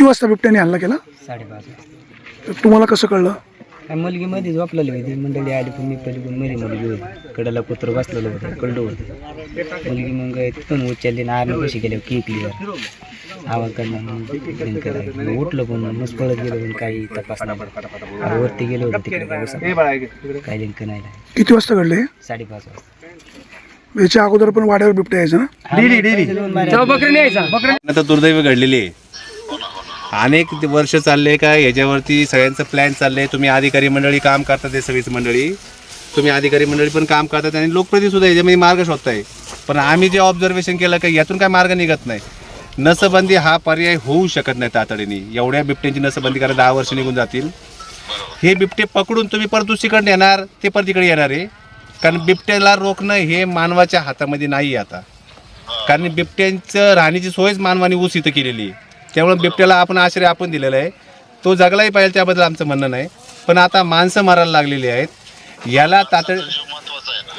किती वाजता बिबट्याने हल्ला केला? साडेपाच. तर तुम्हाला कसं कळलं? काय मुलगी मध्ये झोपलेली होती. मंडळी आली पण मी पहिली पण मरी मुलगी होती कडेला कुत्र बसलेलं होतं कळलं होतं. मुलगी मग तिथून उचलली ना आर्मी कशी गेले किकलीवर आवाज करणार मग उठलं पण मग पळत गेलो पण काही तपास नाही. आणि वरती गेलो होतो तिकडे पावसात काही लिंक नाही लागलं. किती वाजता घडले हे? साडेपाच वाजता. याच्या अगोदर पण वाड्यावर बिबट्या यायचा ना? डेली डेली आता दुर्दैव घडलेली आहे. अनेक वर्ष चालले का याच्यावरती सगळ्यांचं प्लॅन चालले तुम्ही अधिकारी मंडळी काम करतात हे सगळीच मंडळी. तुम्ही अधिकारी मंडळी पण काम करतात आणि लोकप्रतिनिधी याच्यामध्ये मार्ग शोधताय. पण आम्ही जे ऑब्झर्वेशन केलं का यातून काय मार्ग निघत नाही. नसबंदी हा पर्याय होऊ शकत नाही तातडीने. एवढ्या बिबट्यांची नसबंदी करायला दहा वर्ष निघून जातील. हे बिबटे पकडून तुम्ही परत दुसरीकडे येणार ते परत तिकडे येणार आहे. कारण बिबट्याला रोखणं हे मानवाच्या हातामध्ये नाही आहे आता. कारण बिबट्यांचं राहण्याची सोयच मानवाने ऊस इथं केलेली आहे. त्यामुळे बिबट्याला आपण आश्रय आपण दिलेला आहे. तो जगलाही पाहिजे त्याबद्दल आमचं म्हणणं नाही. पण आता माणसं मारायला लागलेली आहेत. याला तातडी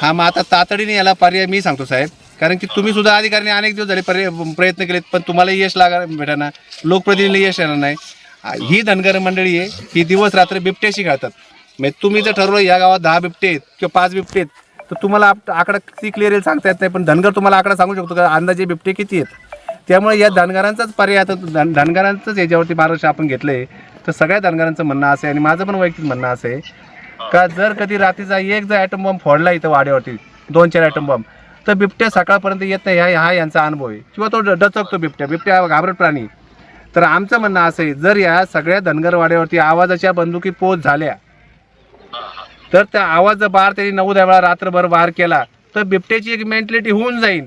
हा मग आता तातडीने याला पर्याय मी सांगतो साहेब. कारण की तुम्ही सुद्धा अधिकाऱ्यांनी अनेक दिवस झाले पर्याय प्रयत्न केलेत पण तुम्हाला यश लागा भेटाना लोकप्रतिनिधीला यश येणार नाही. ही धनगर मंडळी आहे ही दिवस रात्र बिबट्याशी घालतात. म्हणजे तुम्ही जर ठरवलं या गावात दहा बिबटे आहेत किंवा पाच बिबटे आहेत तर तुम्हाला आप- आकडा किती क्लिअर येईल सांगता येत नाही. पण धनगर तुम्हाला आकडा सांगू शकतो का? अंदाजे बिबटे किती आहेत? त्यामुळे या धनगरांचाच पर्याय आता धन धनगरांचंच याच्यावरती मार्गदर्शन आपण घेतलं आहे तर सगळ्या धनगरांचं म्हणणं असं आहे आणि माझं पण वैयक्तिक म्हणणं असं आहे. का जर कधी रात्रीचा एक जर ॲटम बॉम्ब फोडला इथं वाड्यावरती दोन चार ॲटम बॉम्ब तर बिबट्या सकाळपर्यंत येत नाही हा हा यांचा अनुभव आहे. किंवा तो ड- डचकतो बिबट्या बिबट्या घाबरट प्राणी. तर आमचं म्हणणं असं आहे जर या सगळ्या धनगर वाड्यावरती आवाजाच्या बंदुकी पोच झाल्या तर त्या आवाज बार त्यांनी नऊ दहा वेळा रात्रभर वार केला तर बिबट्याची एक मेंटॅलिटी होऊन जाईल.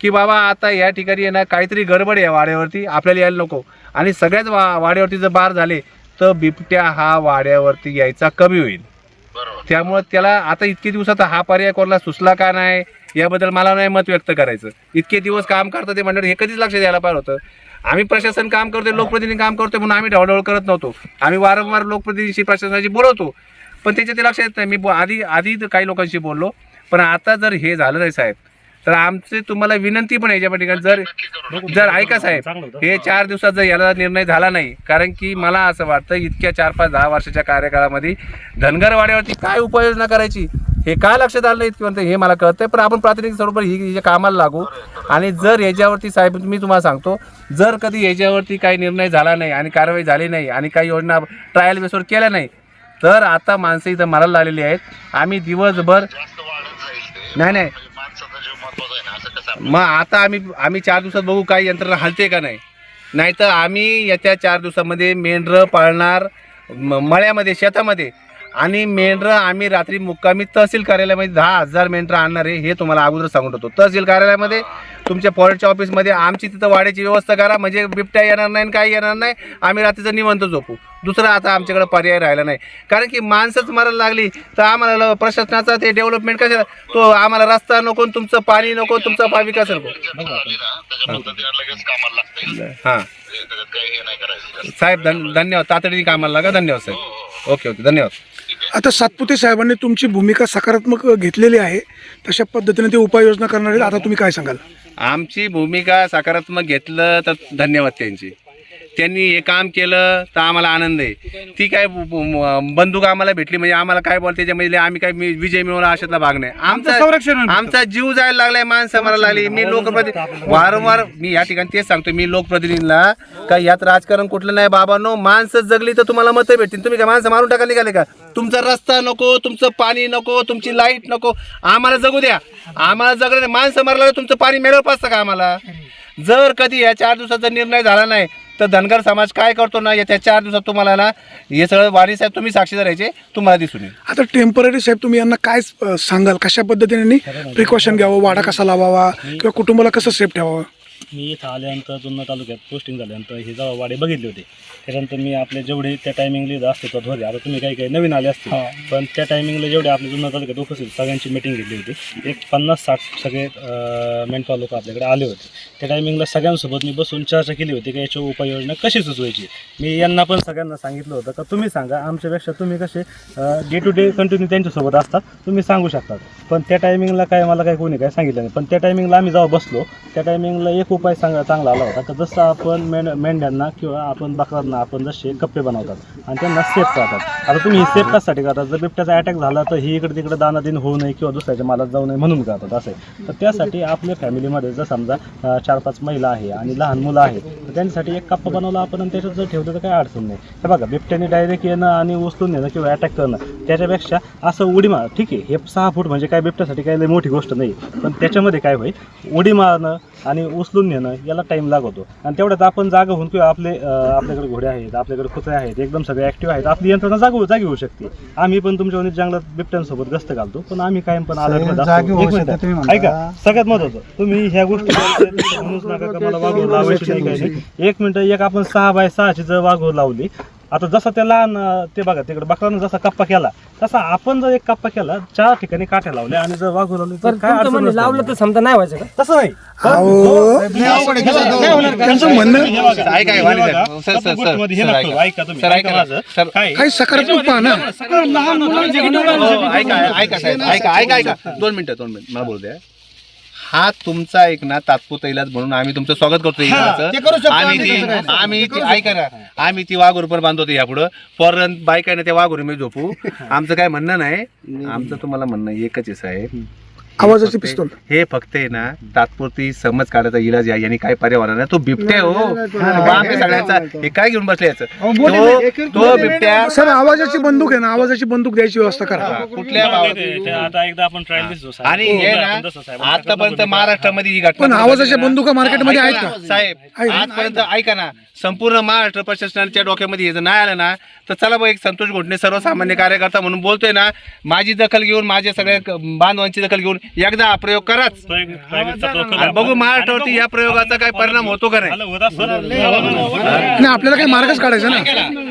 की बाबा आता या ठिकाणी आहे ना काहीतरी गडबड आहे वाड्यावरती आपल्याला यायला नको. आणि सगळ्याच वा वाड्यावरती जर बार झाले तर बिबट्या हा वाड्यावरती यायचा कमी होईल. त्यामुळे त्याला आता इतके दिवसात हा पर्याय कोणाला सुचला का नाही याबद्दल मला नाही मत व्यक्त करायचं. इतके दिवस काम करतं ते मंडळ हे कधीच लक्ष द्यायला पाहिजे होतं. आम्ही प्रशासन काम करतोय लोकप्रतिनिधी काम करतोय म्हणून आम्ही ढवढवळ करत नव्हतो. आम्ही वारंवार लोकप्रतिनिधीशी प्रशासनाशी बोलवतो. पण त्याच्या ते लक्षात येत नाही. मी बो- आधी आधी काही लोकांशी बोललो. पण आता जर हे झालं नाही साहेब तर आमची तुम्हाला विनंती पण आहे याच्या पाठी जर जर ऐका साहेब हे चार दिवसात जर याला निर्णय झाला नाही कारण की मला असं वाटतं इतक्या चार पाच दहा वर्षाच्या कार्यकाळामध्ये धनगरवाड्यावरती काय उपाययोजना करायची हे का लक्षात आलं नाही किंवा हे मला कळतंय. पण आपण प्रातिनिधिक स्वरूपात ही कामाला लागू. आणि जर याच्यावरती साहेब मी तुम्हाला सांगतो जर कधी याच्यावरती काही निर्णय झाला नाही आणि कारवाई झाली नाही आणि काही योजना ट्रायल बेसवर केल्या नाही तर आता माणसं इथं मरायला लागलेली आहेत. आम्ही दिवसभर नाही नाही. मग आता आम्ही आम्ही चार दिवसात बघू काय यंत्रणा हलते का नाही. नाहीतर आम्ही येत्या चार दिवसामध्ये मेंढरं पाळणार म- मळ्यामध्ये शेतामध्ये. आणि मेंढरं आम्ही रात्री मुक्कामी तहसील कार्यालयामध्ये दहा हजार मेंढरं आणणार आहे हे तुम्हाला अगोदर सांगून होतो तहसील कार्यालयामध्ये तुमच्या फॉरेस्टच्या ऑफिसमध्ये आमची तिथं वाड्याची व्यवस्था करा म्हणजे बिबट्या येणार नाही आणि काही येणार नाही. आम्ही रात्रीचं निवंत झोपू. दुसरा आता आमच्याकडे पर्याय राहिला नाही. कारण की माणसंच मरायला लागली तर आम्हाला प्रशासनाचा ते डेव्हलपमेंट कसं तो आम्हाला रस्ता नको तुमचं पाणी नको तुमचा पा विकास नको. हां. साहेब धन धन्यवाद. तातडीने कामाला लागा. धन्यवाद साहेब. Okay okay. धन्यवाद. आता सातपुते साहेबांनी तुमची भूमिका सकारात्मक घेतलेली आहे. तशा पद्धतीने ते उपाययोजना करणार आहेत. आता तुम्ही काय सांगाल? आमची भूमिका सकारात्मक घेतलं तर धन्यवाद त्यांची. त्यांनी हे काम केलं तर आम्हाला आनंद आहे. ती काय बंदूक आम्हाला भेटली म्हणजे आम्हाला काय बोलते त्याच्यामध्ये आम्ही काय मी- विजय मिळवला अशातला भाग नाही. आमचा आमचा जीव जायला लागलाय माणसं मारायला लागली. मी लोकप्रतिनिधी वारंवार मी या ठिकाणी तेच सांगतो मी लोकप्रतिनिधीला का यात राजकारण कुठलं नाही बाबांनो माणसं जगली तर तुम्हाला मतं भेटतील. तुम्ही काय माणसं मारून टाकायला निघाले का? तुमचा रस्ता नको तुमचं पाणी नको तुमची लाइट नको. आम्हाला जगू द्या. आम्हाला जगलं नाही. माणसं मारला तुमचं पाणी मिळव पाचतं का आम्हाला? जर कधी या चार दिवसाचा निर्णय झाला नाही तर धनगर समाज काय करतो ना या चार दिवसात तुम्हाला ना हे सगळं वाणी साहेब तुम्ही साक्षीदार राहायचे तुम्हाला दिसून येईल. आता टेंपररी साहेब तुम्ही यांना काय अ, सांगाल? कशा पद्धतीने प्रिकॉशन घ्यावं? वाडा कसा लावावा? किंवा कुटुंबाला कसं सेफ ठेवावं? मी इथं आल्यानंतर जुन्नर तालुक्यात पोस्टिंग झाल्यानंतर हे वाडे बघितले होते त्याच्यानंतर मी आपले जेवढे त्या टायमिंगला इथं अस्तित्वात होते आता तुम्ही काही काही नवीन आले असतील. पण त्या टायमिंगला जेवढे आपले जुन्नर तालुक्यात उपस्थित सगळ्यांची मिटिंग घेतली होती. एक पन्नास साठ सगळे मेंटॉ लोक आपल्याकडे आले होते. त्या टायमिंगला सगळ्यांसोबत मी बसून चर्चा केली होती की याची उपाययोजना कशी सुचवायची. मी यांना पण सगळ्यांना सांगितलं होतं का तुम्ही सांगा. आमच्यापेक्षा तुम्ही कसे डे टू डे कंटिन्यू त्यांच्यासोबत असतात तुम्ही सांगू शकतात पण त्या टायमिंगला काय मला काय कोणी काय सांगितलं नाही. पण त्या टायमिंगला आम्ही जेव्हा बसलो त्या टायमिंगला एक उपाय चांगला चांगला आला होता तर जसं आपण मेंढ मेंढ्यांना किंवा आपण बकरांना आपण जसे कप्पे बनवतात आणि त्यांना सेफ करतात आता तुम्ही सेफ कशासाठी करतात जर बिबट्याचा अटॅक झाला तर ही इकडे तिकडे दाना दिन होऊ नये किंवा दुसऱ्याच्या मालात जाऊ नये म्हणून करतात असे. आहे तर त्यासाठी आपल्या फॅमिलीमध्ये जर समजा चार पाच महिला आहे आणि लहान मुलं आहेत तर त्यांच्यासाठी एक कप्पा बनवला आपण आणि त्याच्यात जर ठेवलं तर काही अडचण नाही. हे बघा बिबट्याने डायरेक्ट येणं आणि उचलून नेणं किंवा अटॅक करणं त्याच्यापेक्षा असं उडी मार ठीक आहे हे सहा फूट म्हणजे काय बिबट्यासाठी काही लई मोठी गोष्ट नाही पण त्याच्यामध्ये काय होईल? उडी मारणं आणि उचलून नेणं याला टाईम लागतो. आणि तेवढ्यात आपण जागा होऊन किंवा आपले अं, आपल्याकडे घोडे आहेत आपल्याकडे कुत्रे आहेत एकदम सगळे ॲक्टिव्ह आहेत. आपली यंत्रणा जागू जागी होऊ शकते. आम्ही पण तुमच्या वनी जंगलात बिबट्यांसोबत गस्त घालतो पण आम्ही कायम पण अलर्ट ऐका सगळ्यात महत्वाचं तुम्ही ह्या गोष्टी म्हणूच नका का मला वागवून लावायची नाही काही नाही. एक मिनिट एक आपण सहा बाय सहाची जर वागवून लावली आता जसं त्या लहान ते बघा तिकडे बकरानं जसा कप्पा केला तसा आपण जर एक कप्पा केला चार ठिकाणी काठ्या लावल्या आणि जर वागवून लावली तर काय अडचण नसणार. लावलं तर समजा नाही व्हायचं का तसं नाही अहो त्यांचं म्हणणं हे ऐका, हे वाणी बघा, साहेब. सर, सर, प्रत्येक गोष्टीमध्ये हे सर, नसतं. ऐका. ऐका तुम्ही सर, ऐका ऐका. माझं सर, काय काही सकारात्मक पहा ना हो, ऐका ऐका साहेब ऐका ऐका ऐका दोन मिनिटं दोन मिनिटं मला बोलू द्या हा तुमचा एक ना तात्पुरता इलाज म्हणून आम्ही तुमचं स्वागत करतो इलाजाचं. आम्ही ती आम्ही ती ऐका ना आम्ही ती वाघोर पण बांधतो यापुढं फॉरन बाईक आहे ना त्या वाघोर मी झोपू. आमचं काय म्हणणं नाही. आमचं तुम्हाला म्हणणं एकच आहे साहेब. आवाजाची पिस्तूल. हे फक्त आहे ना तात्पुरती समज काढायचा इलाज आहे यांनी काय पर्याय होणार नाही. तो बिबट्या हो. बाप आहे सगळ्यांचा. हे काय घेऊन बसले याचं? तो तो बिबट्या सर आवाजाची बंदूक आहे ना आवाजाची बंदूक द्यायची व्यवस्था करा. कुठल्या भावात ते- ते आता एकदा आपण ट्रायल दिसतो साहेब. आणि हो, हे ना. आतापर्यंत महाराष्ट्रामध्ये ही घटना पण आवाजाच्या बंदुका मार्केटमध्ये आहेत ऐका का? ना, साहेब आजपर्यंत ऐका ना संपूर्ण महाराष्ट्र प्रशासनाच्या डोक्यामध्ये हे जर नाही आलं ना तर चला बघ एक संतोष घोटणे सर्वसामान्य कार्यकर्ता म्हणून बोलतोय ना माझी दखल घेऊन माझ्या सगळ्या क- बांधवांची दखल घेऊन एकदा हा प्रयोग कराच. आणि बघू महाराष्ट्रावरती या प्रयोगाचा काय परिणाम होतो का नाही? आपल्याला काही मार्गच काढायचा ना.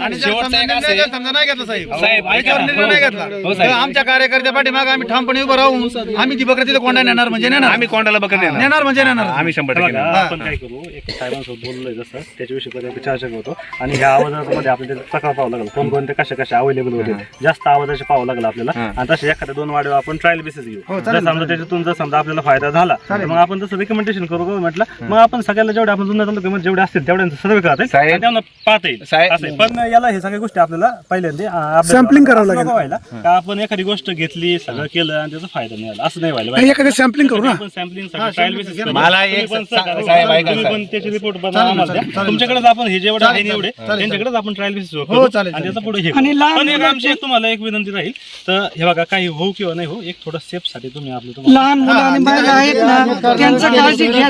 आणि जर समजा निर्णय जर समजा नाही घेतला साहेब. याच्यावर निर्णय नाही घेतला. तर आमच्या कार्यकर्त्या पाठीमाग आम्ही ठामपणे उभं राहून आम्ही ती बकरी तिथे कोंडा नेणार म्हणजे नेणार. आम्ही कोंडाला बघत नाही नेणार म्हणजे नेणार. आम्ही शंभर हे टक्के बघा, नेणार. आपण काय करू एक साहेबांसोबत बोललोय जसं त्याच्याविषयी पर्यंत चर्चा करतो. आणि ह्या आवाजामध्ये आपल्याला तक्रार पाहावं लागेल. कोण कोणते कशा कशा अवेलेबल होते. जास्त आवाजाचे पाहावं लागेल आपल्याला. हा. आणि तसे एखाद्या दोन वाढीव आपण ट्रायल बेसिस घेऊ. जर समजा त्याच्यातून जर समजा आपल्याला फायदा झाला तर मग आपण तसं रिकमेंडेशन करू का म्हटलं मग आपण सगळ्याला जेवढे आपण जुन्या तालुक्यामध्ये जेवढे असतील तेवढ्यांचा सर्वे करता येईल. साहेब- आणि त्यांना पाहता येईल. साहेब- असं आहे. पण याला हे सगळ्या गोष्टी आपल्याला पहिल्यांदा Sampling करावं लागेल. व्हायला. का आपण एखादी गोष्ट घेतली सगळं केलं आणि त्याचा फायदा मिळाला. असं नाही व्हायला नाही, एखादं सॅम्पलिंग करू ना. आपण सॅम्पलिंग ट्रायल बेसिस मला एक सा- साहेब ऐका तुम्ही साहेब. पण त्याचे रिपोर्ट बनवा आम्हाला. द्या. तुमच्याकडेच आपण हे जेवढे आहे एवढे त्यांच्याकडेच आपण ट्रायल बेसिस हो, चालेल, आणि त्याचा पुढे हे करू. पण एक आमची एक तुम्हाला एक विनंती राहील. तर हे बघा काही हो किंवा नाही हो एक थोडं सेफसाठी तुम्ही आपलं लहान मुलं आणि महिला आहेत ना त्यांचं काळजी घ्या.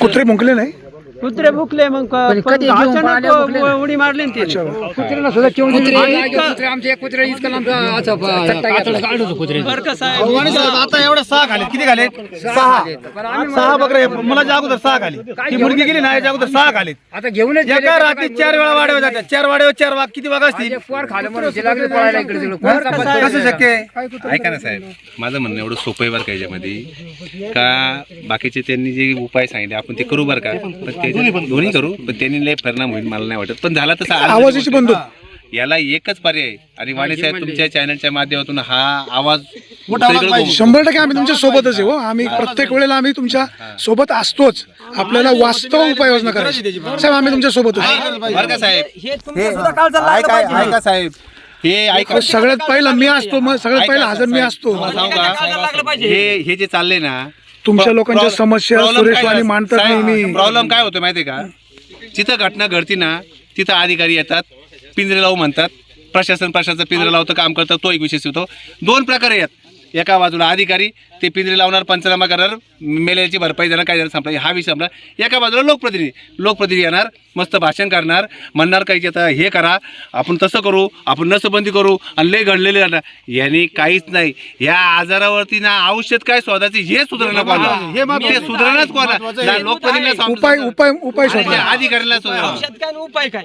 कुत्रे भुंकले नाही? कुत्रे भुकले मग क- पण अचानक उडी मारली ना ते बरं का साहेब? भगवानी साहेब आता एवढे सहा खाले. किती खाले? सहा. सहा बकरे मला ज्या अगोदर सहा खाली. ती मुलगी गेली ना याच्या अगोदर सहा खाली. आता घेऊनच एका रात्री चार वेळा वाढव जातात. चार वाढव चार वाघ किती वाघ असतील? कसं शक्य आहे? ऐका ना साहेब. माझं म्हणणं एवढं सोपं आहे बरं का याच्यामध्ये. का बाकीचे त्यांनी जे उपाय सांगितले आपण ते करू बरं का? पण त्याच्यात दोन्ही करू. पण त्यांनी लय परिणाम होईल मला नाही वाटत. पण झाला तसा आवाजाची बंदूक. याला एकच पर्याय आणि वाणी साहेब तुमच्या चॅनलच्या माध्यमातून हा आवाज शंभर टक्के आम्ही तुमच्या सोबतच आहे हो. आम्ही प्रत्येक वेळेला आम्ही तुमच्यासोबत असतोच. आपल्याला वास्तव उपाययोजना करायची साहेब आम्ही तुमच्या का साहेब? हे ऐका ऐका साहेब. हे ऐका. सगळ्यात पहिला मी असतो मग सगळ्यात पहिला हजर मी असतो. हे हे जे चाललंय ना तुमच्या लोकांच्या समस्या सुरेश वाणी मांडतात नेहमी प्रॉब्लेम काय होतो माहितीये का? जिथं घटना घडती ना तिथं अधिकारी येतात पिंजरे लावू म्हणतात. प्रशासन प्रशासन पिंजरे लावतं काम करतं तो एक विषय होतो दोन प्रकारे आहेत एका बाजूला अधिकारी ते पिंजरे लावणार पंचनामा करणार मेल्याची भरपाई देणार काय देणार संपला हा विषय संपला एका बाजूला लोकप्रतिनिधी लोकप्रतिनिधी येणार मस्त भाषण करणार म्हणणार काही की आता हे करा आपण तसं करू आपण नसबंदी करू आणि लय घडलेले जाणार. यांनी काहीच नाही. या आजारावरती ना औषध काय शोधायचे हे सुधारणा कोणा हे ते सुधारणाच कोणा लोकप्रतिनिधीला सांगतो. उपाय. उपाय उपाय अधिकाऱ्याला उपाय काय?